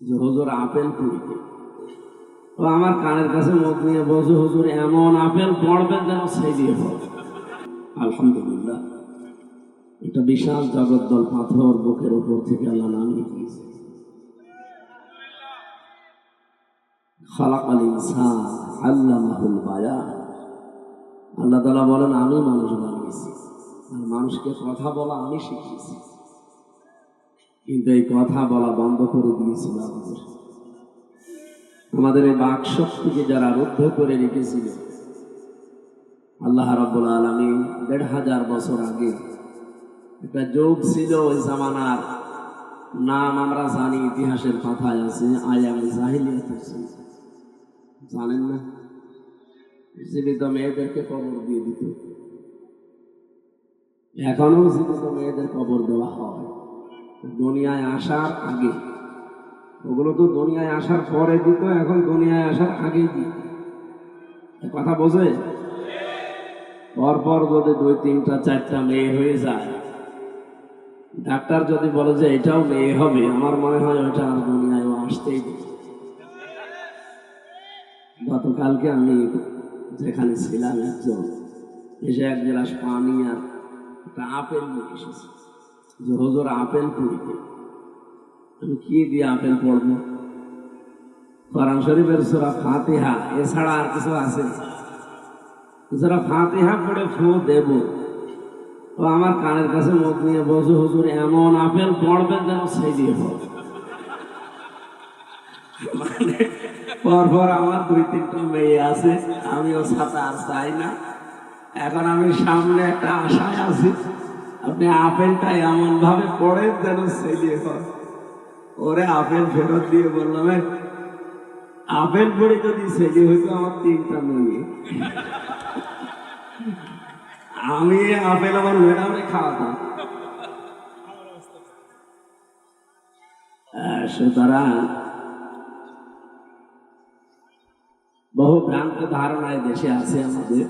যে হুজুর আপেল পুরিতে তো আমার কানের কাছে মুখ নিয়ে বসে হুজুর, এমন আপেল পড়বেন যেন সেই দিয়ে পড়বে আলহামদুলিল্লাহ একটা বিশাল জগদ্দল পাথর বুকের উপর থেকে আল্লাহ নামিয়ে দিয়েছে আল্লাহ বলেন, আমি মানুষ বানিয়েছি। মানুষকে কথা বলা আমি শিখিয়েছি। কিন্তু এই কথা বলা বন্ধ করে দিয়েছিল আমাদের। আমাদের এই বাক শক্তিকে যারা রুদ্ধ করে রেখেছিল, আল্লাহ রাব্বুল আলমী দেড় হাজার বছর আগে একটা যোগ ছিল ওই জামানার, নাম আমরা জানি ইতিহাসের কথায় আছে আয়াম জাহিলিয়াত। জানেন না? জীবিত মেয়েদেরকে কবর দিয়ে দিত। এখনও জীবিত মেয়েদের কবর দেওয়া হয়। দুনিয়ায় আসার আগে। ওগুলো তো দুনিয়ায় আসার পরে দিত, এখন দুনিয়ায় আসার আগেই দিত। কথা বোঝে? পরপর যদি দুই, তিনটা, চারটা মেয়ে হয়ে যায়, ডাক্তার যদি বলে যে এটাও মেয়ে হবে, আমার মনে হয় ওইটা আর দুনিয়ায় আসতেই গতকালকে আমি যেখানে ছিলাম একজন, এসে এক গ্লাস পানি আর একটা আপেল নিয়ে এসেছে। যে হুজুর আপেল পুরিতে। আমি কি দিয়ে আপেল পড়ব? কোরআন শরীফের সুরা ফাতিহা, এছাড়া আর কিছু আছে? যারা ফাতিহা পড়ে ফু দেব। তো আমার কানের কাছে মুখ নিয়ে বসে হুজুর, এমন আপেল পড়বেন যেন সেই দিয়ে পড়বে পরপর আমার দুই তিনটা মেয়ে আছে, আমিও ছাতা আর চাই না। এখন আমি সামনে একটা আশায় আছি। আপনি আপেলটা এমন ভাবে পড়েন যেন দিয়ে পড়ে ওরে আপেল ফেরত দিয়ে বললাম আপেল পড়ে যদি সেজে হইতো, আমার তিনটা মেয়ে। আমি আপেল আমার ম্যাডামে খাওয়াতাম। সুতরাং বহু ভ্রান্ত ধারণায় দেশে আছে আমাদের।